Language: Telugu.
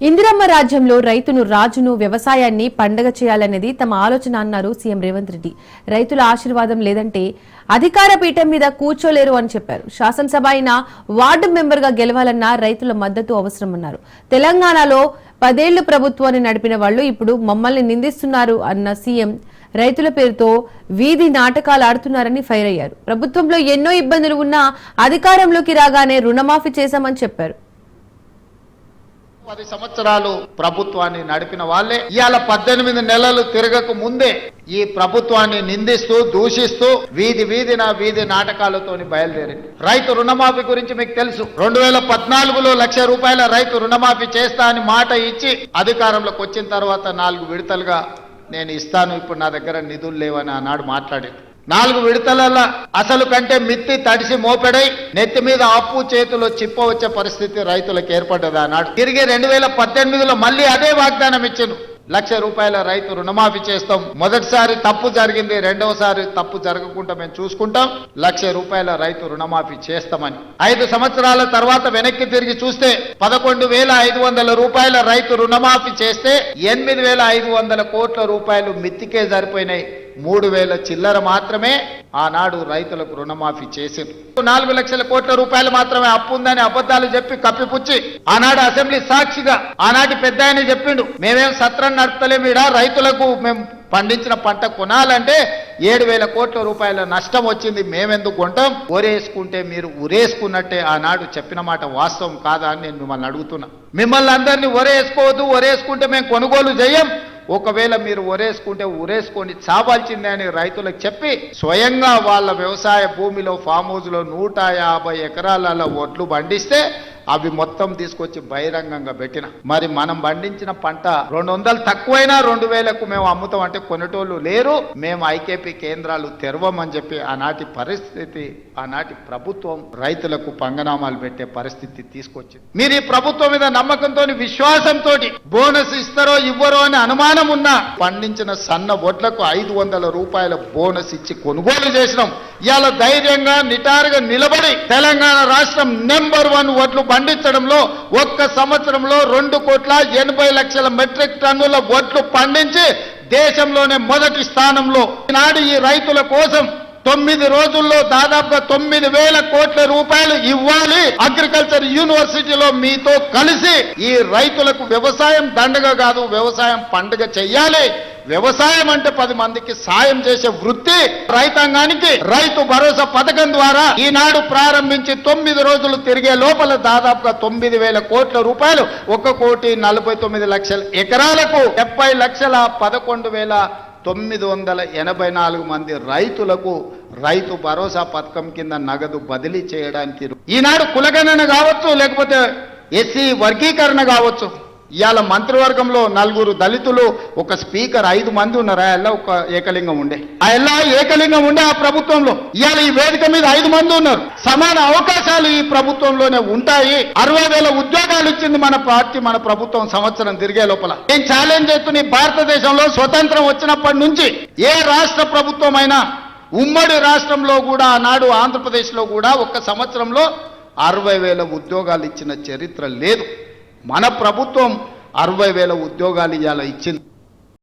ఇందిరమ్మ రాజ్యంలో రైతును రాజును వ్యవసాయాన్ని పండగ చేయాలనేది తమ ఆలోచన అన్నారు సీఎం రేవంత్ రెడ్డి. రైతుల ఆశీర్వాదం లేదంటే అధికార పీఠం మీద కూర్చోలేరు అని చెప్పారు. శాసనసభ అయిన వార్డు మెంబర్గా గెలవాలన్నా రైతుల మద్దతు అవసరమన్నారు తెలంగాణలో పదేళ్ళు ప్రభుత్వాన్ని నడిపిన వాళ్ళు ఇప్పుడు మమ్మల్ని నిందిస్తున్నారు అన్న సీఎం రైతుల పేరుతో వీధి నాటకాలు ఆడుతున్నారని ఫైర్ అయ్యారు. ప్రభుత్వంలో ఎన్నో ఇబ్బందులు ఉన్నా అధికారంలోకి రాగానే రుణమాఫీ చేశామని చెప్పారు. పది సంవత్సరాలు ప్రభుత్వాన్ని నడిపిన వాళ్ళే. ఇవాళ పద్దెనిమిది నెలలు తిరగక ముందే ఈ ప్రభుత్వాన్ని నిందిస్తూ దూషిస్తూ వీధి వీధిన వీధి నాటకాలతోని బయలుదేరింది. రైతు రుణమాఫీ గురించి మీకు తెలుసు. రెండు వేల పద్నాలుగులో లక్ష రూపాయల రైతు రుణమాఫీ చేస్తా అని మాట ఇచ్చి అధికారంలోకి వచ్చిన తర్వాత నాలుగు విడతలుగా నేను ఇస్తాను ఇప్పుడు నా దగ్గర నిధులు లేవని ఆనాడు మాట్లాడింది నాలుగు విడతల అసలు కంటే మిత్తి తడిసి మోపెడై నెత్తి మీద అప్పు చేతిలో చిప్ప వచ్చే పరిస్థితి రైతులకు ఏర్పడ్డది ఆనాడు. తిరిగి రెండు వేల పద్దెనిమిదిలో మళ్ళీ అదే వాగ్దానం ఇచ్చాను. లక్ష రూపాయల రైతు రుణమాఫీ చేస్తాం. మొదటిసారి తప్పు జరిగింది రెండవసారి తప్పు జరగకుండా మేము చూసుకుంటాం. లక్ష రూపాయల రైతు రుణమాఫీ చేస్తామని. ఐదు సంవత్సరాల తర్వాత వెనక్కి తిరిగి చూస్తే పదకొండు వేల ఐదు వందల రూపాయల రైతు రుణమాఫీ చేస్తే ఎనిమిది వేల ఐదు వందల కోట్ల రూపాయలు మిత్తికే సరిపోయినాయి. మూడు వేల చిల్లర మాత్రమే ఆనాడు రైతులకు రుణమాఫీ చేసింది. నాలుగు లక్షల కోట్ల రూపాయలు మాత్రమే అప్పు ఉందని అబద్ధాలు చెప్పి కప్పిపుచ్చి ఆనాడు అసెంబ్లీ సాక్షిగా ఆనాటి పెద్ద ఆయన చెప్పిండు మేమేం సత్రం నడపలేమిడా రైతులకు మేము పండించిన పంట కొనాలంటే ఏడు వేల కోట్ల రూపాయల నష్టం వచ్చింది మేమెందుకు కొంటాం? ఒరేసుకుంటే మీరు ఉరేసుకున్నట్టే ఆనాడు చెప్పిన మాట వాస్తవం కాదా అని నేను మిమ్మల్ని అడుగుతున్నా. మిమ్మల్ని అందరినీ ఒరేసుకోవద్దు ఒరేసుకుంటే మేము కొనుగోలు చేయం. ఒకవేళ మీరు ఒరేసుకుంటే ఉరేసుకొని చావాల్సిందే అని రైతులకు చెప్పి స్వయంగా వాళ్ళ వ్యవసాయ భూమిలో ఫామ్ హౌస్లో నూట యాభై ఎకరాలలో ఒడ్లు పండిస్తే అవి మొత్తం తీసుకొచ్చి బహిరంగంగా పెట్టిన. మరి మనం పండించిన పంట రెండు వందలు తక్కువైనా రెండు వేలకు మేము అమ్ముతాం అంటే కొనేటోళ్ళు లేరు. మేము ఐకేపీ కేంద్రాలు తెరవమని చెప్పి ఆనాటి పరిస్థితి ఆనాటి ప్రభుత్వం రైతులకు పంగనామాలు పెట్టే పరిస్థితి తీసుకొచ్చింది. మీరు ఈ ప్రభుత్వం మీద నమ్మకంతో విశ్వాసంతో బోనస్ ఇస్తారో ఇవ్వరో అని అనుమానం ఉన్నా పండించిన సన్న వడ్లకు ఐదు వందల రూపాయల బోనస్ ఇచ్చి కొనుగోలు చేసినాం. ఇవాళ ధైర్యంగా నిటారుగా నిలబడి తెలంగాణ రాష్ట్రం నెంబర్ వన్ వడ్లు పండించడంలో ఒక్క సంవత్సరంలో రెండు కోట్ల ఎనభై లక్షల మెట్రిక్ టన్నుల వడ్లు పండించి దేశంలోనే మొదటి స్థానంలో. ఈనాడు ఈ రైతుల కోసం తొమ్మిది రోజుల్లో దాదాపుగా తొమ్మిది వేల కోట్ల రూపాయలు ఇవ్వాలి అగ్రికల్చర్ యూనివర్సిటీలో మీతో కలిసి. ఈ రైతులకు వ్యవసాయం దండగ కాదు వ్యవసాయం పండుగ చెయ్యాలి. వ్యవసాయం అంటే పది మందికి సాయం చేసే వృత్తి రైతాంగానికి. రైతు భరోసా పథకం ద్వారా ఈనాడు ప్రారంభించి తొమ్మిది రోజులు తిరిగే లోపల దాదాపుగా తొమ్మిది వేల కోట్ల రూపాయలు ఒక కోటి నలభై తొమ్మిది లక్షల ఎకరాలకు. డెబ్బై లక్షల పదకొండు వేల తొమ్మిది వందల ఎనభై నాలుగు మంది రైతులకు రైతు భరోసా పథకం కింద నగదు బదిలీ చేయడానికి ఈనాడు కులగణన కావచ్చు లేకపోతే ఎస్సీ వర్గీకరణ కావచ్చు. ఇవాళ మంత్రివర్గంలో నలుగురు దళితులు ఒక స్పీకర్ ఐదు మంది ఉన్నారు. ఆ ఒక ఏకలింగం ఉండే. ఆ ఏకలింగం ఉండే ఆ ప్రభుత్వంలో. ఇవాళ ఈ వేదిక మీద ఐదు మంది ఉన్నారు. సమాన అవకాశాలు ఈ ప్రభుత్వంలోనే ఉంటాయి. అరవై వేల ఉద్యోగాలు ఇచ్చింది మన పార్టీ మన ప్రభుత్వం సంవత్సరం తిరిగే లోపల. నేను ఛాలెంజ్ చేస్తున్న భారతదేశంలో స్వతంత్రం వచ్చినప్పటి నుంచి ఏ రాష్ట్ర ప్రభుత్వం అయినా ఉమ్మడి రాష్ట్రంలో కూడా ఆనాడు ఆంధ్రప్రదేశ్లో కూడా ఒక్క సంవత్సరంలో అరవై వేల ఉద్యోగాలు ఇచ్చిన చరిత్ర లేదు. మన ప్రభుత్వం అరవై వేల ఉద్యోగాలు ఇవాళ ఇచ్చింది.